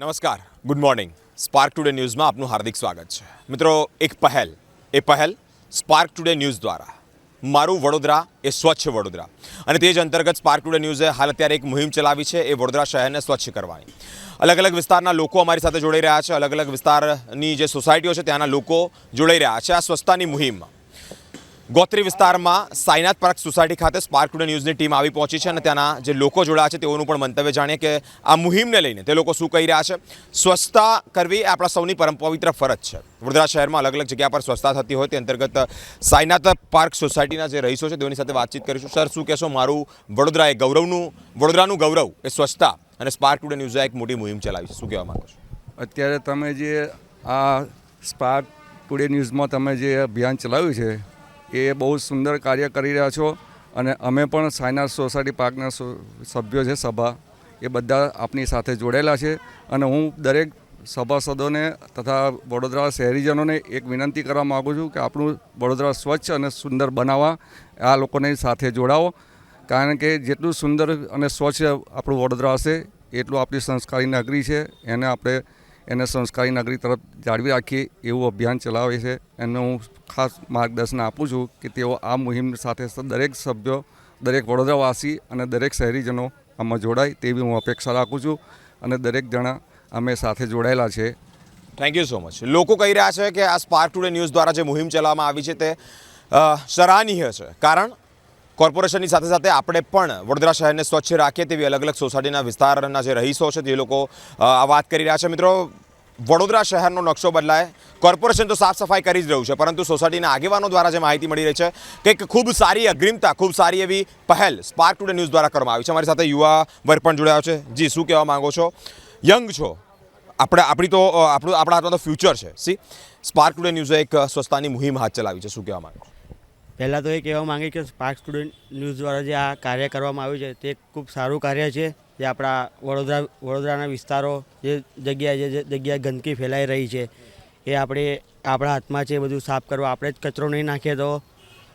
નમસ્કાર. Good morning spark today ન્યૂઝમાં આપનું હાર્દિક સ્વાગત છે. મિત્રો, એક પહેલ. એ પહેલ સ્પાર્ક ટુડે ન્યૂઝ દ્વારા. મારું વડોદરા એ સ્વચ્છ વડોદરા. અને તે જ અંતર્ગત સ્પાર્ક ટુડે ન્યૂઝે હાલ અત્યારે એક મુહિમ ચલાવી છે. એ વડોદરા શહેરને સ્વચ્છ કરવાની. અલગ અલગ વિસ્તારના લોકો અમારી સાથે જોડાઈ રહ્યા છે. અલગ અલગ વિસ્તારની જે સોસાયટીઓ છે, ત્યાંના લોકો જોડાઈ રહ્યા છે. આ સ્વચ્છતાની મુહિમમાં ગોત્રી વિસ્તારમાં સાઈનાથ પાર્ક સોસાયટી ખાતે સ્પાર્ક ટુડે ન્યૂઝની ટીમ આવી પહોંચી છે અને ત્યાંના જે લોકો જોડાયા છે તેઓનું પણ મંતવ્ય જાણીએ કે આ મુહિમને લઈને તે લોકો શું કહી રહ્યા છે. સ્વચ્છતા કરવી એ આપણા સૌની પરમ પવિત્ર ફરજ છે. વડોદરા શહેરમાં અલગ અલગ જગ્યા પર સ્વચ્છતા થતી હોય તે અંતર્ગત સાઈનાથ પાર્ક સોસાયટીના જે રહીશો છે તેઓની સાથે વાતચીત કરીશું. સર, શું કહેશો? મારું વડોદરા એ ગૌરવનું, વડોદરાનું ગૌરવ એ સ્વચ્છતા અને સ્પાર્ક ટુડે ન્યૂઝે એક મોટી મુહિમ ચલાવી શું કહેવા માંગો છો? અત્યારે તમે જે આ સ્પાર્ક ટુડે ન્યૂઝમાં તમે જે અભિયાન ચલાવ્યું છે એ બહુ સુંદર કાર્ય કરી રહ્યા છો. અને અમે પણ સાયનાર સોસાયટી પાર્કના સભ્યો છે, સભા. એ બધા આપની સાથે જોડેલા છે. અને હું દરેક સભાસદોને તથા વડોદરા શહેરીજનોને એક વિનંતી કરવા માગું છું કે આપણું વડોદરા સ્વચ્છ અને સુંદર બનાવવા આ લોકોને સાથે જોડાવો. કારણ કે જેટલું સુંદર અને સ્વચ્છ આપણું વડોદરા હશે, એટલું આપણી સંસ્કારી નગરી છે. એને આપણે એને સંસ્કારી નાગરિક તરફ જાળવી રાખીએ એવું અભિયાન ચલાવે છે. એને હું ખાસ માર્ગદર્શન આપું છું કે તેઓ આ મુહિમ સાથે દરેક સભ્યો, દરેક વડોદરાવાસી અને દરેક શહેરીજનો આમાં જોડાય તેવી હું અપેક્ષા રાખું છું અને દરેક જણા અમે સાથે જોડાયેલા છે. થેન્ક યુ સો મચ લોકો કહી રહ્યા છે કે આ સ્પાર્ક ટુડે ન્યૂઝ દ્વારા જે મુહિમ ચલાવવામાં આવી છે તે સરાહનીય છે. કારણ કોર્પોરેશનની સાથે સાથે આપણે પણ વડોદરા શહેરને સ્વચ્છ રાખીએ તેવી અલગ અલગ સોસાયટીના વિસ્તારના જે રહીશો છે તે લોકો આ વાત કરી રહ્યા છે. મિત્રો, વડોદરા શહેરનો નકશો બદલાય. કોર્પોરેશન તો સાફ સફાઈ કરી જ રહ્યું છે, પરંતુ સોસાયટીના આગેવાનો દ્વારા જે માહિતી મળી રહી છે કંઈક ખૂબ સારી અગ્રિમતા, ખૂબ સારી એવી પહેલ સ્પાર્ક ટુડે ન્યૂઝ દ્વારા કરવામાં આવી છે. અમારી સાથે યુવા વર્ગ પણ જોડાયો છે. જી, શું કહેવા માંગો છો? યંગ છો. આપણે, આપણી તો આપણું, આપણા હાથમાં તો ફ્યુચર છે. સી સ્પાર્ક ટુડે ન્યૂઝે એક સ્વચ્છતાની મુહિમ હાથ ચલાવી છે. શું કહેવા માંગો? પહેલાં તો એ કહેવા માંગે કે સ્પાર્ક સ્ટુડન્ટ ન્યૂઝ દ્વારા જે આ કાર્ય કરવામાં આવ્યું છે, તે ખૂબ સારું કાર્ય છે. જે આપણા વડોદરા, વડોદરાના વિસ્તારો, જે જગ્યાએ જે જગ્યાએ ગંદકી ફેલાઈ રહી છે, એ આપણે, આપણા હાથમાં છે, એ બધું સાફ કરવા આપણે જ કચરો નહીં નાખીએ તો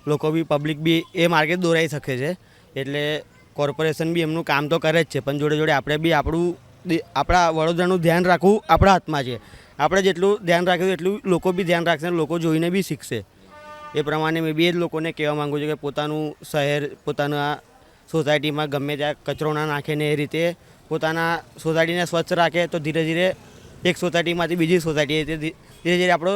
લોકો બી પબ્લિક બી એ માર્ગે દોરાઈ શકે છે. એટલે કોર્પોરેશન બી એમનું કામ તો કરે જ છે, પણ જોડે જોડે આપણે બી આપણું આપણા વડોદરાનું ધ્યાન રાખવું આપણા હાથમાં છે. આપણે જેટલું ધ્યાન રાખ્યું એટલું લોકો બી ધ્યાન રાખશે લોકો જોઈને બી શીખશે. એ પ્રમાણે મેં બે જ લોકોને કહેવા માગું છું કે પોતાનું શહેર, પોતાના સોસાયટીમાં ગમે ત્યાં કચરો ના નાખે ને એ રીતે પોતાના સોસાયટીને સ્વચ્છ રાખે તો ધીરે ધીરે એક સોસાયટીમાંથી બીજી સોસાયટી ધીરે ધીરે આપણો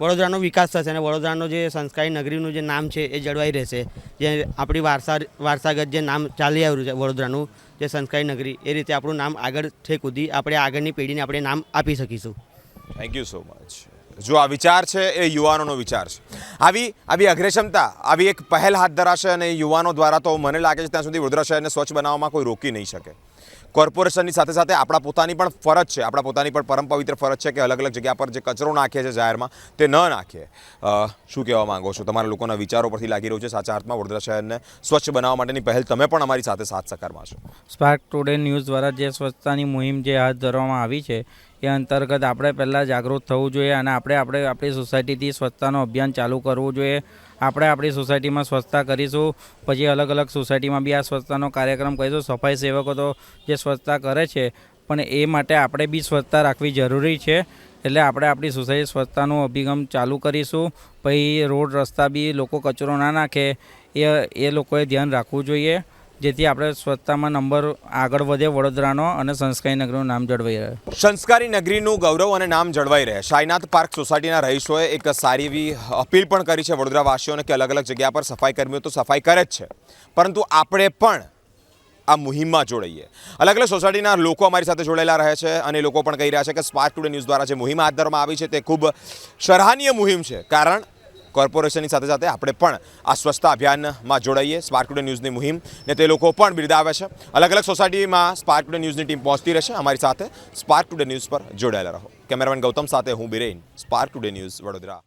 વડોદરાનો વિકાસ થશે અને વડોદરાનો જે સંસ્કારી નગરીનું જે નામ છે એ જળવાઈ રહેશે. જે આપણી વારસા, વારસાગત જે નામ ચાલી આવ્યું છે વડોદરાનું, જે સંસ્કારી નગરી, એ રીતે આપણું નામ આગળ ઠેક કૂદી આપણે આગળની પેઢીને આપણે નામ આપી શકીશું. થેન્ક યુ સો મચ જો આ વિચાર છે, એ યુવાનોનો વિચાર છે. આવી આવી અગ્રેક્ષમતા આવી એક પહેલ હાથ ધરાશે અને યુવાનો દ્વારા તો મને લાગે છે ત્યાં સુધી વડોદરા શહેરને સ્વચ્છ બનાવવામાં કોઈ રોકી નહીં શકે. કોર્પોરેશનની સાથે સાથે આપણા પોતાની પણ ફરજ છે. આપણા પોતાની પણ પરમ પવિત્ર ફરજ છે કે અલગ અલગ જગ્યા પર જે કચરો નાખીએ છે જાહેરમાં, તે ન નાખીએ શું કહેવા માંગો છો? તમારા લોકોના વિચારો પરથી લાગી રહ્યું છે સાચા અર્થમાં વડોદરા શહેરને સ્વચ્છ બનાવવા માટેની પહેલ તમે પણ અમારી સાથે સાથ સકારમાં છો. સ્પાર્ક ટુડે ન્યૂઝ દ્વારા જે સ્વચ્છતાની મુહિમ જે હાથ ધરવામાં આવી છે, એ અંતર્ગત આપણે પહેલાં જાગૃત થવું જોઈએ અને આપણે આપણે, આપણી સોસાયટીથી સ્વચ્છતાનું અભિયાન ચાલુ કરવું જોઈએ. આપણે આપણી સોસાયટીમાં સ્વચ્છતા કરીશું, પછી અલગ અલગ સોસાયટીમાં બી આ સ્વચ્છતાનો કાર્યક્રમ કરીશું. સફાઈ સેવકો તો જે સ્વચ્છતા કરે છે, પણ એ માટે આપણે બી સ્વચ્છતા રાખવી જરૂરી છે. એટલે આપણે આપણી સોસાયટી સ્વચ્છતાનું અભિગમ ચાલુ કરીશું. પછી રોડ રસ્તા બી લોકો કચરો ના નાખે, એ એ લોકોએ ધ્યાન રાખવું જોઈએ. જેથી આપણે સ્વચ્છતામાં નંબર આગળ વધે વડોદરાનો અને સંસ્કારી નગરનું નામ જળવાઈ રહે. સંસ્કારી નગરીનું ગૌરવ અને નામ જળવાઈ રહે. સાઈનાથ પાર્ક સોસાયટીના રહીશોએ એક સારી એવી અપીલ પણ કરી છે વડોદરાવાસીઓને કે અલગ અલગ જગ્યા પર સફાઈ કર્મીઓ તો સફાઈ કરે જ છે. પરંતુ આપણે પણ આ મુહિમમાં જોડાઈએ. અલગ અલગ સોસાયટીના લોકો અમારી સાથે જોડાયેલા રહે છે અને લોકો પણ કહી રહ્યા છે કે સ્પાર્ક ટુડે ન્યૂઝ દ્વારા જે મુહિમ હાથ ધરવામાં આવી છે તે ખૂબ સરાહનીય મુહિમ છે. કારણ કોર્પોરેશનની સાથે સાથે આપણે પણ આ સ્વચ્છતા અભિયાનમાં જોડાઈએ. સ્પાર્ક ટુડે ન્યૂઝની મુહિમ ને તે લોકો પણ બિરદાવે છે. અલગ અલગ સોસાયટીમાં સ્પાર્ક ટુડે ન્યૂઝની ટીમ પહોંચતી રહેશે. અમારી સાથે સ્પાર્ક ટુડે ન્યૂઝ પર જોડાયેલા રહો. કેમેરામેન ગૌતમ સાથે હું Biren spark today news Vadodara.